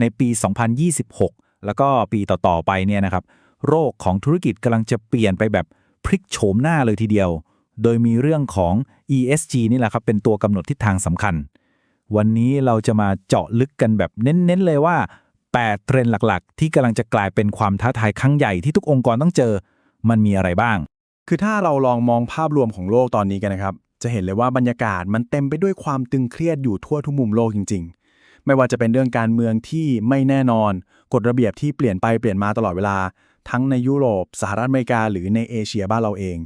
ในปี 2026 แล้วก็ปีต่อๆไปเนี่ยนะครับ โรคของธุรกิจกำลังจะเปลี่ยนไปแบบพลิกโฉมหน้าเลยทีเดียว โดยมีเรื่องของ ESG นี่แหละครับ เป็นตัวกำหนดทิศทางสำคัญ วันนี้เราจะมาเจาะลึกกันแบบเน้นๆเลยว่า 8 เทรนด์หลักๆ ที่กำลังจะกลายเป็นความท้าทายครั้งใหญ่ที่ทุกองค์กรต้องเจอ มันมีอะไรบ้าง คือถ้าเราลองมองภาพรวมของโลกตอนนี้กันนะครับ จะเห็นเลยว่าบรรยากาศมันเต็มไปด้วยความตึงเครียดอยู่ทั่วทุกมุมโลกจริงๆ ไม่ว่าจะเป็นเรื่องการเมืองที่ไม่แน่นอน กฎระเบียบที่เปลี่ยนไปเปลี่ยนมาตลอดเวลา ทั้งในยุโรป สหรัฐอเมริกา หรือในเอเชียบ้านเราเอง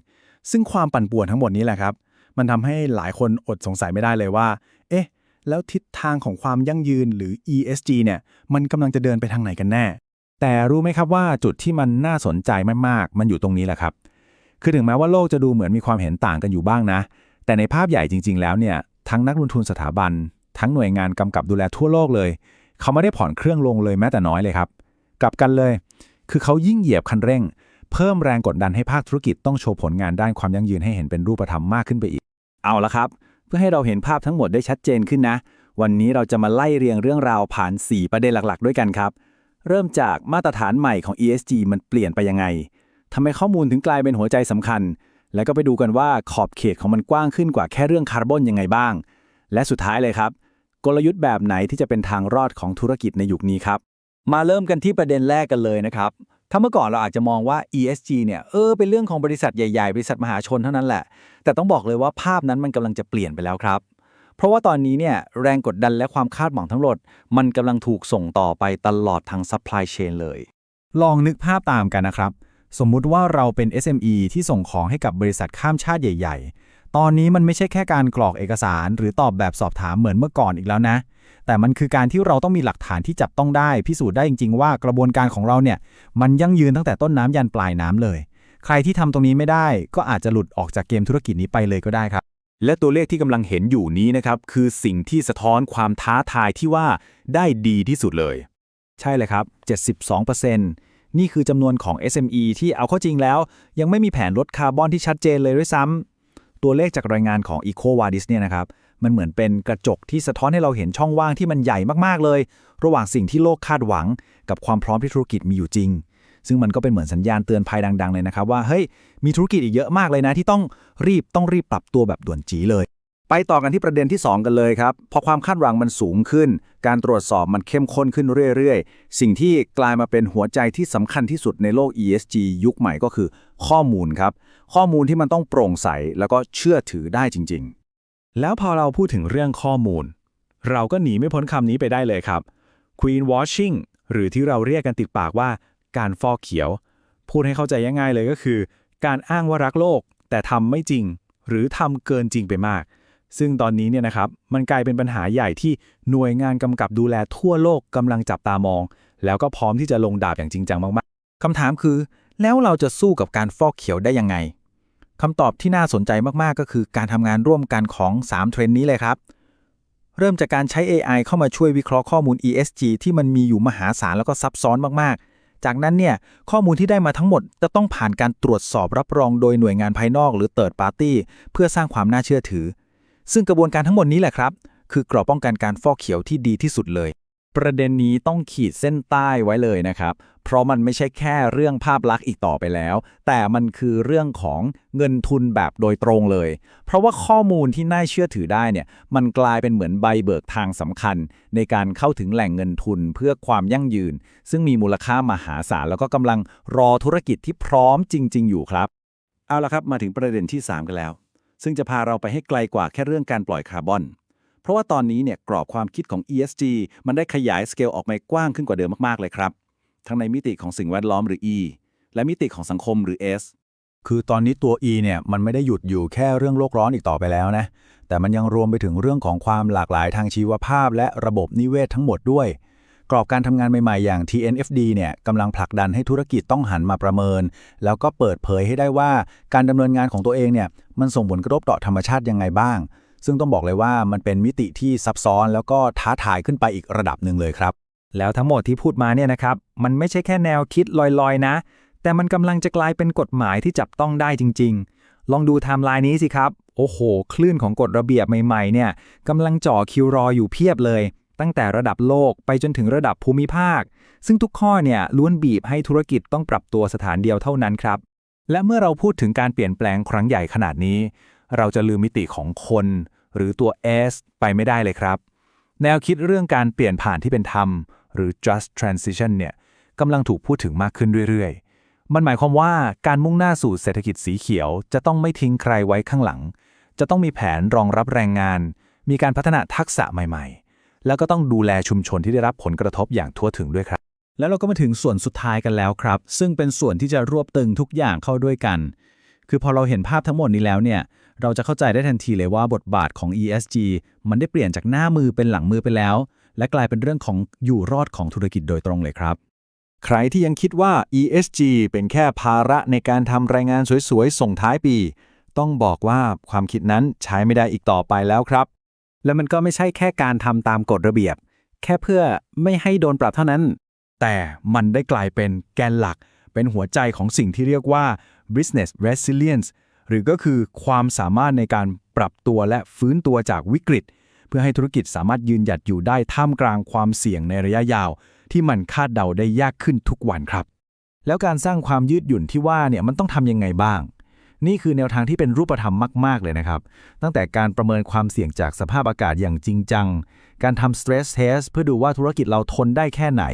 ซึ่งความปั่นป่วนทั้งหมดนี้แหละครับ มันทำให้หลายคนอดสงสัยไม่ได้เลยว่า เอ๊ะ แล้วทิศทางของความยั่งยืนหรือ ESG เนี่ย มันกำลังจะเดินไปทางไหนกันแน่ แต่รู้ไหมครับว่าจุดที่มันน่าสนใจมากๆ มันอยู่ตรงนี้แหละครับ คือถึงแม้ว่าโลกจะดูเหมือนมีความเห็นต่างกันอยู่บ้างนะ แต่ในภาพใหญ่จริง ๆ แล้วเนี่ย ทั้งนักลงทุนสถาบัน ทั้งหน่วยงานกำกับดูแลทั่วโลกเลย เขาไม่ได้ผ่อนเครื่องลงเลยแม้แต่น้อยเลยครับ กลับกันเลย คือเขายิ่งเหยียบคันเร่ง เพิ่มแรงกดดันให้ภาคธุรกิจต้องโชว์ผลงานด้านความยั่งยืนให้เห็นเป็นรูปธรรมมากขึ้นไปอีก เอาละครับ เพื่อให้เราเห็นภาพทั้งหมดได้ชัดเจนขึ้นนะ วันนี้เราจะมาไล่เรียงเรื่องราวผ่าน 4 ประเด็นหลักๆ ด้วยกันครับ เริ่มจากมาตรฐานใหม่ของ ESG มันเปลี่ยนไปยังไงทำไมข้อมูลถึงกลายเป็นหัวใจสำคัญ แล้วก็ไปดูกันว่าขอบเขตของมันกว้างขึ้นกว่าแค่เรื่องคาร์บอนยังไงบ้าง และสุดท้ายเลยครับ กลยุทธ์แบบไหนที่จะเป็นทางรอดของธุรกิจในยุคนี้ครับ มาเริ่มกันที่ประเด็นแรกกันเลยนะครับ ถ้าเมื่อก่อนเราอาจจะมองว่า ESG เนี่ย เออ เป็นเรื่องของบริษัทใหญ่ๆ บริษัทมหาชนเท่านั้นแหละ แต่ต้องบอกเลยว่าภาพนั้นมันกำลังจะเปลี่ยนไปแล้วครับ เพราะว่าตอนนี้เนี่ยแรงกดดันและความคาดหวังทั้งหมดมันกำลังถูกส่งต่อไปตลอดทาง supply chain เลย ลองนึกภาพตามกันนะครับ สมมุติว่าเราเป็น SME ที่ส่งของให้กับบริษัทข้ามชาติใหญ่ ๆ ตอนนี้มันไม่ใช่แค่การกรอกเอกสาร หรือตอบแบบสอบถามเหมือนเมื่อก่อนอีกแล้วนะ แต่มันคือการที่เราต้องมีหลักฐานที่จับต้องได้ พิสูจน์ได้จริง ๆ ว่ากระบวนการของเราเนี่ย มันยั่งยืนตั้งแต่ต้นน้ำยันปลายน้ำเลย ใครที่ทำตรงนี้ไม่ได้ ก็อาจจะหลุดออกจากเกมธุรกิจนี้ไปเลยก็ได้ครับ และตัวเลขที่กำลังเห็นอยู่นี้นะครับคือสิ่งที่สะท้อนความท้าทายที่ว่าได้ดีที่สุดเลย ใช่เลยครับ 72%นี่คือจำนวนของ SME ที่เอาเข้าจริงแล้ว ยังไม่มีแผนลดคาร์บอนที่ชัดเจนเลยด้วยซ้ำ ตัวเลขจากรายงานของ EcoVadis เนี่ยนะครับ มันเหมือนเป็นกระจกที่สะท้อนให้เราเห็นช่องว่างที่มันใหญ่มากๆเลย ระหว่างสิ่งที่โลกคาดหวัง กับความพร้อมที่ธุรกิจมีอยู่จริง ซึ่งมันก็เป็นเหมือนสัญญาณเตือนภัยดัง ๆ เลยนะครับ ว่าเฮ้ยมีธุรกิจอีกเยอะมากเลยนะ ที่ต้องรีบต้องรีบปรับตัวแบบด่วนจีเลย ไปต่อกันที่ประเด็นที่ 2 กันเลยครับพอความคาดหวังมันสูงขึ้น การตรวจสอบมันเข้มข้นขึ้นเรื่อยๆ สิ่งที่กลายมาเป็นหัวใจที่สำคัญที่สุดในโลก ESG ยุคใหม่ก็คือ ข้อมูลครับ ข้อมูลที่มันต้องโปร่งใสแล้วก็เชื่อถือได้จริง ๆ แล้วพอเราพูดถึงเรื่องข้อมูล เราก็หนีไม่พ้นคำนี้ไปได้เลยครับ Queen Washing หรือที่เราเรียกกันติดปากว่าการฟอกเขียว พูดให้เข้าใจง่ายๆเลยก็คือ การอ้างว่ารักโลก แต่ทำไม่จริง หรือทำเกินจริงไปมาก ซึ่งตอนนี้เนี่ยนะครับมันกลายเป็นปัญหาใหญ่ที่หน่วยงานกำกับดูแลทั่วโลกกำลังจับตามอง แล้วก็พร้อมที่จะลงดาบอย่างจริงจังมากๆคำถามคือ แล้วเราจะสู้กับการฟอกเขียวได้ยังไงคำตอบที่น่าสนใจมาก ๆ ก็คือการทำงานร่วมกันของ 3 เทรนด์นี้เลยครับ เริ่มจากการใช้ AI เข้ามาช่วยวิเคราะห์ข้อมูล ESG ที่มันมีอยู่มหาศาลแล้วก็ซับซ้อนมาก ๆ จากนั้นเนี่ยข้อมูลที่ได้มาทั้งหมด จะต้องผ่านการตรวจสอบรับรองโดยหน่วยงานภายนอกหรือ Third Party เพื่อสร้างความน่าเชื่อถือ ซึ่งกระบวนการทั้งหมดนี้แหละครับ คือกรอบป้องกันการฟอกเขียวที่ดีที่สุดเลย ประเด็นนี้ต้องขีดเส้นใต้ไว้เลยนะครับ เพราะมันไม่ใช่แค่เรื่องภาพลักษณ์อีกต่อไปแล้ว แต่มันคือเรื่องของเงินทุนแบบโดยตรงเลย เพราะว่าข้อมูลที่น่าเชื่อถือได้เนี่ยมันกลายเป็นเหมือนใบเบิกทางสำคัญ ในการเข้าถึงแหล่งเงินทุนเพื่อความยั่งยืน ซึ่งมีมูลค่ามหาศาลแล้วก็กำลังรอธุรกิจที่พร้อมจริง ๆ อยู่ครับ เอาละครับมาถึงประเด็นที่ 3 กันแล้ว ซึ่งจะพาเราไปให้ไกลกว่าแค่เรื่องการปล่อยคาร์บอน เพราะว่าตอนนี้เนี่ยกรอบความคิดของ ESG มันได้ขยายสเกลออกมากว้างขึ้นกว่าเดิมมากๆเลยครับ ทั้งในมิติของสิ่งแวดล้อมหรือ E และมิติของสังคมหรือ S คือตอนนี้ตัว E เนี่ยมันไม่ได้หยุดอยู่แค่เรื่องโลกร้อนอีกต่อไปแล้วนะ แต่มันยังรวมไปถึงเรื่องของความหลากหลายทางชีวภาพ และระบบนิเวศทั้งหมดด้วย กรอบการทำงานใหม่ๆ อย่าง TNFD เนี่ยกำลังผลักดันให้ธุรกิจต้องหันมาประเมิน แล้วก็เปิดเผยให้ได้ว่าการดำเนินงานของตัวเองเนี่ยมันส่งผลกระทบต่อธรรมชาติยังไงบ้าง ซึ่งต้องบอกเลยว่ามันเป็นมิติที่ซับซ้อนแล้วก็ท้าทายขึ้นไปอีกระดับหนึ่งเลยครับ แล้วทั้งหมดที่พูดมาเนี่ยนะครับ มันไม่ใช่แค่แนวคิดลอยๆนะ แต่มันกำลังจะกลายเป็นกฎหมายที่จับต้องได้จริง ๆ ลองดูไทม์ไลน์นี้สิครับ โอ้โห คลื่นของกฎระเบียบใหม่ๆ เนี่ยกำลังจ่อคิวรออยู่เพียบเลย ตั้งแต่ระดับโลกไปจนถึงระดับภูมิภาค ซึ่งทุกข้อเนี่ยล้วนบีบให้ธุรกิจต้องปรับตัวสถานเดียวเท่านั้นครับ และเมื่อเราพูดถึงการเปลี่ยนแปลงครั้งใหญ่ขนาดนี้ เราจะลืมมิติของคน หรือตัว S ไปไม่ได้เลยครับ แนวคิดเรื่องการเปลี่ยนผ่านที่เป็นธรรม หรือ just transition เนี่ยกำลังถูกพูดถึงมากขึ้นเรื่อยๆ มันหมายความว่าการมุ่งหน้าสู่เศรษฐกิจสีเขียว จะต้องไม่ทิ้งใครไว้ข้างหลัง จะต้องมีแผนรองรับแรงงาน มีการพัฒนาทักษะใหม่ๆ แล้วก็ต้องดูแลชุมชนที่ได้รับผลกระทบอย่างทั่วถึงด้วยครับ แล้วเราก็มาถึงส่วนสุดท้ายกันแล้วครับ ซึ่งเป็นส่วนที่จะรวบตึงทุกอย่างเข้าด้วยกัน คือพอเราเห็นภาพทั้งหมดนี้แล้วเนี่ย เราจะเข้าใจได้ทันทีเลยว่าบทบาทของ ESG มันได้เปลี่ยนจากหน้ามือเป็นหลังมือไปแล้ว และกลายเป็นเรื่องของอยู่รอดของธุรกิจโดยตรงเลยครับ ใครที่ยังคิดว่า ESG เป็นแค่ภาระในการทำรายงานสวยๆ ส่งท้ายปี ต้องบอกว่าความคิดนั้นใช้ไม่ได้อีกต่อไปแล้วครับ แล้วมันก็ไม่ใช่แค่การทำตามกฎระเบียบ แค่เพื่อไม่ให้โดนปรับเท่านั้น แต่มันได้กลายเป็นแกนหลัก เป็นหัวใจของสิ่งที่เรียกว่า business resilience หรือก็คือความสามารถในการปรับตัวและฟื้นตัวจากวิกฤต เพื่อให้ธุรกิจสามารถยืนหยัดอยู่ได้ท่ามกลางความเสี่ยงในระยะยาว ที่มันคาดเดาได้ยากขึ้นทุกวันครับ แล้วการสร้างความยืดหยุ่นที่ว่าเนี่ยมันต้องทำยังไงบ้าง นี่คือแนวทางที่เป็นรูปธรรมมาก ๆ เลยนะครับ ตั้งแต่การประเมินความเสี่ยงจากสภาพอากาศอย่างจริงจัง การทำ stress test เพื่อดูว่าธุรกิจเราทนได้แค่ไหน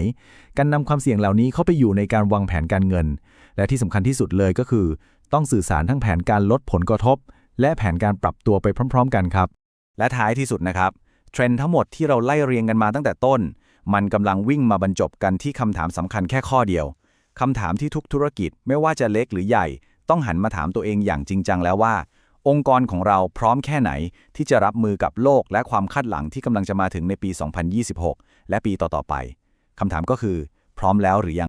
การนำความเสี่ยงเหล่านี้เข้าไปอยู่ในการวางแผนการเงิน และที่สำคัญที่สุดเลยก็คือ ต้องสื่อสารทั้งแผนการลดผลกระทบ และแผนการปรับตัวไปพร้อม ๆ กันครับ และท้ายที่สุดนะครับเทรนด์ทั้งหมดที่เราไล่เรียงกันมาตั้งแต่ต้น มันกำลังวิ่งมาบรรจบกันที่คำถามสำคัญแค่ข้อเดียวคำถามที่ทุกธุรกิจไม่ว่าจะเล็กหรือใหญ่ ต้องหันมาถามตัวเองอย่างจริงจังแล้วว่า องค์กรของเราพร้อมแค่ไหน ที่จะรับมือกับโลกและความคาดหลังที่กำลังจะมาถึงในปี 2026 และปีต่อๆไปคำถามก็คือ พร้อมแล้วหรือยัง